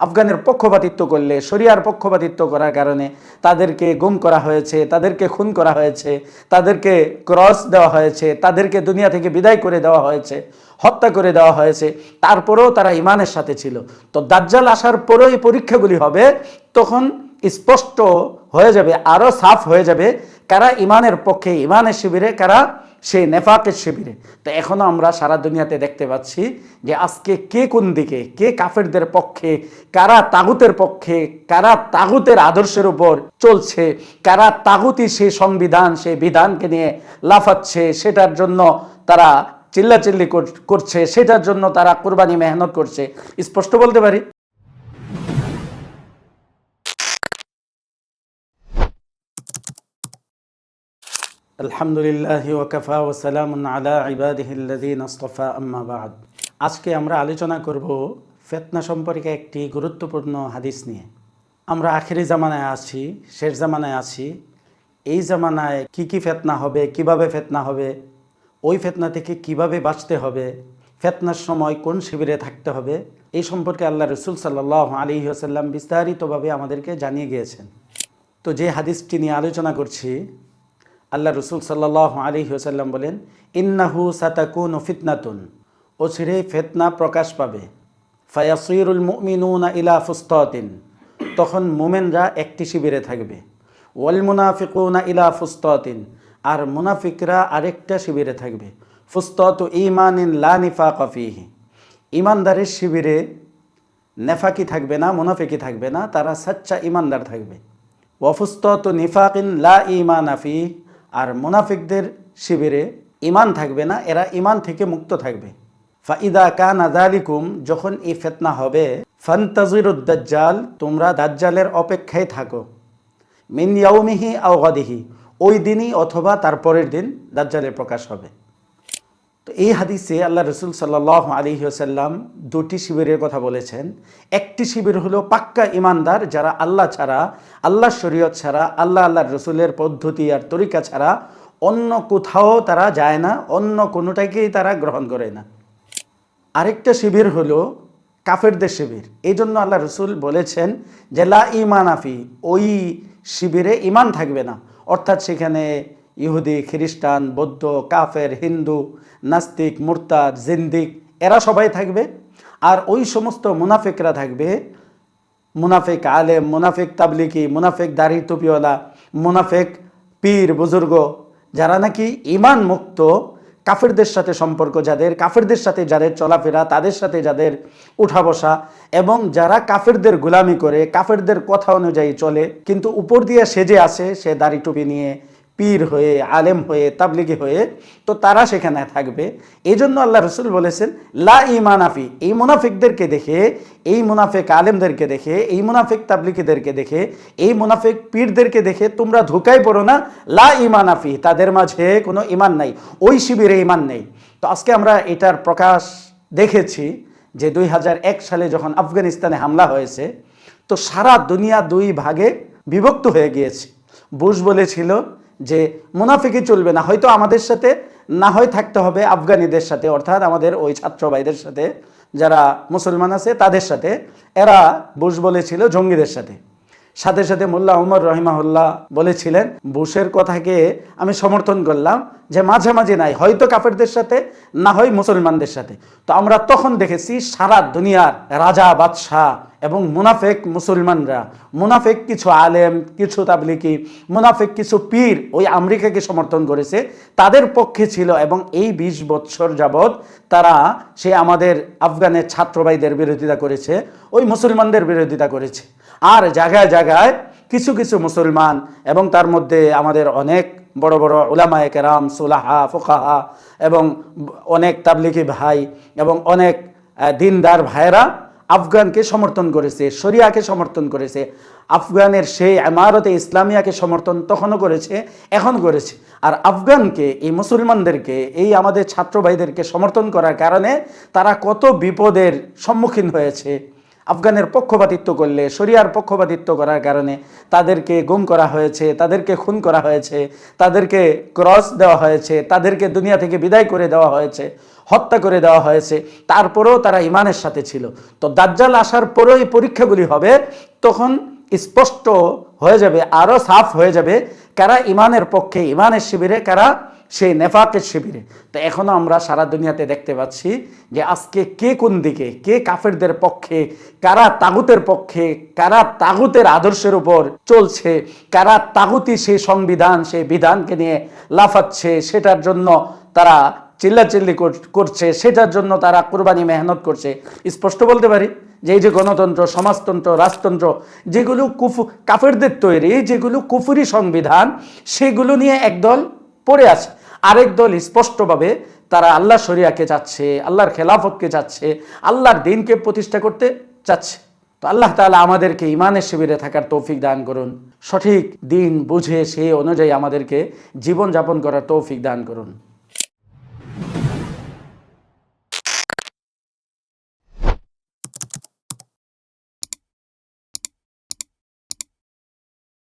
আফগানের পক্ষপাতিত্ব করলে, শরিয়ার পক্ষপাতিত্ব করার কারণে তাদেরকে গুম করা হয়েছে, তাদেরকে খুন করা হয়েছে, তাদেরকে ক্রস দেওয়া হয়েছে, তাদেরকে দুনিয়া থেকে বিদায় করে দেওয়া হয়েছে, হত্যা করে দেওয়া হয়েছে, তারপরেও তারা ইমানের সাথে ছিল। তো দাজ্জাল আসার পরেও এই পরীক্ষাগুলি হবে, তখন স্পষ্ট হয়ে যাবে, আরও সাফ হয়ে যাবে কারা ইমানের পক্ষে, ইমানের শিবিরে কারা সেই নেফাকের শিবিরে। তো এখনও আমরা সারা দুনিয়াতে দেখতে পাচ্ছি যে আজকে কে কোন দিকে, কে কাফেরদের পক্ষে, কারা তাগুতের পক্ষে, কারা তাগুতের আদর্শের উপর চলছে, কারা তাগুতি সেই সংবিধান, সেই বিধানকে নিয়ে লাফাচ্ছে, সেটার জন্য তারা চিল্লাচিল্লি কর- করছে, সেটার জন্য তারা কোরবানি মেহনত করছে। স্পষ্ট বলতে পারি? আলহামদুলিল্লাহ ওয়াকাফা ওসালাম আলা ইবাদিহিল্লাদিন আস্তফা, আম্মা বাদ। আজকে আমরা আলোচনা করব ফেতনা সম্পর্কে একটি গুরুত্বপূর্ণ হাদিস নিয়ে। আমরা আখেরি জামানায় আছি, শেষ জামানায় আছি। এই জামানায় কি কি ফেতনা হবে, কীভাবে ফেতনা হবে, ওই ফেতনা থেকে কীভাবে বাঁচতে হবে, ফেতনার সময় কোন শিবিরে থাকতে হবে, এই সম্পর্কে আল্লাহ রসুল সাল্লাহ আলী আসাল্লাম বিস্তারিতভাবে আমাদেরকে জানিয়ে গিয়েছেন। তো যে হাদিসটি নিয়ে আলোচনা করছি আল্লাহ রসুল সাল্লাহ আলী হুসাল্লাম বলেন, ইন্নাহু সাতাকুন ফিতনাতুন। ও ছিঁড়ে ফেতনা প্রকাশ পাবে। ফায়াসিরুল মুমিনুনা ইলা ফুস্ততিন। তখন মোমেনরা একটি শিবিরে থাকবে। ওয়াল মুনাফিকুনা ইলা ফুস্ততিন। আর মুনাফিকরা আরেকটা শিবিরে থাকবে। ফুস্তত ইমানিন লা নিফা কফিহি ইমানদারের শিবিরে নেফাকি থাকবে না, মুনাফিকি থাকবে না, তারা সাচ্চা ইমানদার থাকবে। ওয়াফুস্তত নিফাকিন লা ইমান আফি আর মুনাফিকদের শিবিরে ইমান থাকবে না, এরা ইমান থেকে মুক্ত থাকবে। ফাইদা কান আদালিকুম যখন এই ফেতনা হবে ফান্তাজিরুদ্দাজ্জাল তোমরা দাজ্জালের অপেক্ষায় থাকো। মিন ইয়াউমিহি আও গাদিহি, ওই দিনই অথবা তারপরের দিন দাজ্জালের প্রকাশ হবে। তো এই হাদিসে আল্লাহ রসুল সাল্লাহ আলী সাল্লাম দুটি শিবিরের কথা বলেছেন। একটি শিবির হলো পাক্কা ইমানদার যারা আল্লাহ ছাড়া, আল্লাহ শরীয়ত ছাড়া, আল্লাহ আল্লাহ রসুলের পদ্ধতি আর তরিকা ছাড়া অন্য কোথাও তারা যায় না, অন্য কোনোটাকেই তারা গ্রহণ করে না। আরেকটা শিবির হলো কাফেরদের শিবির। এই জন্য আল্লাহ রসুল বলেছেন যে, লা ইমান আফি ওই শিবিরে ইমান থাকবে না। অর্থাৎ সেখানে ইহুদি, খ্রিস্টান, বৌদ্ধ, কাফের, হিন্দু, নাস্তিক, মুরতাদ, জিন্দিক, এরা সবাই থাকবে। আর ওই সমস্ত মুনাফিকরা থাকবে। মুনাফিক আলেম, মুনাফিক তাবলিকি মুনাফিক দাড়ি টুপিওয়ালা, মুনাফিক পীর, বুজুর্গ, যারা নাকি ইমান মুক্ত, কাফেরদের সাথে সম্পর্ক যাদের, কাফেরদের সাথে যাদের চলাফেরা, তাদের সাথে যাদের উঠা বসা এবং যারা কাফেরদের গোলামি করে, কাফেরদের কথা অনুযায়ী চলে, কিন্তু উপর দিয়ে সেজে আসে সে দাড়ি টুপি নিয়ে পীর হয়ে, আলেম হয়ে, তাবলিগি হয়ে, তো তারা সেখানে থাকবে। এই জন্য আল্লাহ রসুল বলেছেন, লা ইমানাফি এই মুনাফিকদেরকে দেখে, এই মুনাফিক আলেমদেরকে দেখে, এই মুনাফিক তাবলিকিদেরকে দেখে, এই মুনাফিক পীরদেরকে দেখে তোমরা ধোকায় পড়ো না। লা ইমানাফি তাদের মাঝে কোনো ইমান নাই, ওই শিবিরে ইমান নেই। তো আজকে আমরা এটার প্রকাশ দেখেছি যে দুই হাজার এক সালে যখন আফগানিস্তানে হামলা হয়েছে, তো সারা দুনিয়া দুই ভাগে বিভক্ত হয়ে গিয়েছে। বুশ বলেছিল যে মুনাফিকি চলবে না, হয়তো আমাদের সাথে না হয় থাকতে হবে আফগানিদের সাথে, অর্থাৎ আমাদের ওই ছাত্র ভাইদের সাথে, যারা মুসলমান আছে তাদের সাথে। এরা বুশ বলেছিল জঙ্গিদের সাথে। সাথে সাথে মোল্লা উমর রহিমাহুল্লাহ বলেছিলেন, বুশের কথাকে আমি সমর্থন করলাম যে মাঝামাঝি নাই, হয়তো কাফেরদের সাথে, না হয় মুসলমানদের সাথে। তো আমরা তখন দেখেছি সারা দুনিয়ার রাজা, বাদশাহ এবং মুনাফেক মুসলমানরা, মুনাফেক কিছু আলেম, কিছু তাবলিকি মুনাফেক কিছু পীর ওই আমেরিকাকে সমর্থন করেছে, তাদের পক্ষে ছিল এবং এই বিশ বৎসর যাবৎ তারা সে আমাদের আফগানের ছাত্রভাইদের বিরোধিতা করেছে, ওই মুসলমানদের বিরোধিতা করেছে। আর জায়গায় জায়গায় কিছু কিছু মুসলমান এবং তার মধ্যে আমাদের অনেক বড় বড় ওলামায়ে কেরাম, সুলাহা, ফোকাহা এবং অনেক তাবলিকি ভাই এবং অনেক দিনদার ভাইয়েরা আফগানকে সমর্থন করেছে, শরিয়াকে সমর্থন করেছে, আফগানের সেই ইমারতে ইসলামিয়াকে সমর্থন তখনও করেছে, এখন করেছে। আর আফগানকে, এই মুসলমানদেরকে, এই আমাদের ছাত্র ভাইদেরকে সমর্থন করার কারণে তারা কত বিপদের সম্মুখীন হয়েছে। আফগানের পক্ষপাতিত্ব করলে, শরিয়ার পক্ষপাতিত্ব করার কারণে তাদেরকে গুম করা হয়েছে, তাদেরকে খুন করা হয়েছে, তাদেরকে ক্রস দেওয়া হয়েছে, তাদেরকে দুনিয়া থেকে বিদায় করে দেওয়া হয়েছে। হত্যা করে দেওয়া হয়েছে, তারপরেও তারা ইমানের সাথে ছিল। তো দাজ্জাল আসার পরেও এই পরীক্ষাগুলি হবে, তখন স্পষ্ট হয়ে যাবে, আরও সাফ হয়ে যাবে কারা ইমানের পক্ষে, ইমানের শিবিরে, কারা সেই নেফাকের শিবিরে। তো এখনও আমরা সারা দুনিয়াতে দেখতে পাচ্ছি যে আজকে কে কোন দিকে, কে কাফেরদের পক্ষে, কারা তাগুতের পক্ষে, কারা তাগুতের আদর্শের উপর চলছে, কারা তাগুতি সেই সংবিধান, সেই বিধানকে নিয়ে লাফাচ্ছে, সেটার জন্য তারা চিল্লাচিল্লি কর- করছে, সেটার জন্য তারা কোরবানি মেহনত করছে। স্পষ্ট বলতে পারি, যে এই যে গণতন্ত্র, সমাজতন্ত্র, রাজতন্ত্র, যেগুলো কুফু কাফেরদের তৈরি যেগুলো কুফুরি সংবিধান, সেগুলো নিয়ে একদল পড়ে আছে। আরেক দল স্পষ্টভাবে তারা আল্লাহ শরিয়াকে চাচ্ছে, আল্লাহর খেলাফতকে চাচ্ছে, আল্লাহর দিনকে প্রতিষ্ঠা করতে চাচ্ছে। তো আল্লাহ তালা আমাদেরকে ইমানের শিবিরে থাকার তৌফিক দান করুন। সঠিক দিন বুঝে সেই অনুযায়ী আমাদেরকে জীবনযাপন করার তৌফিক দান করুন।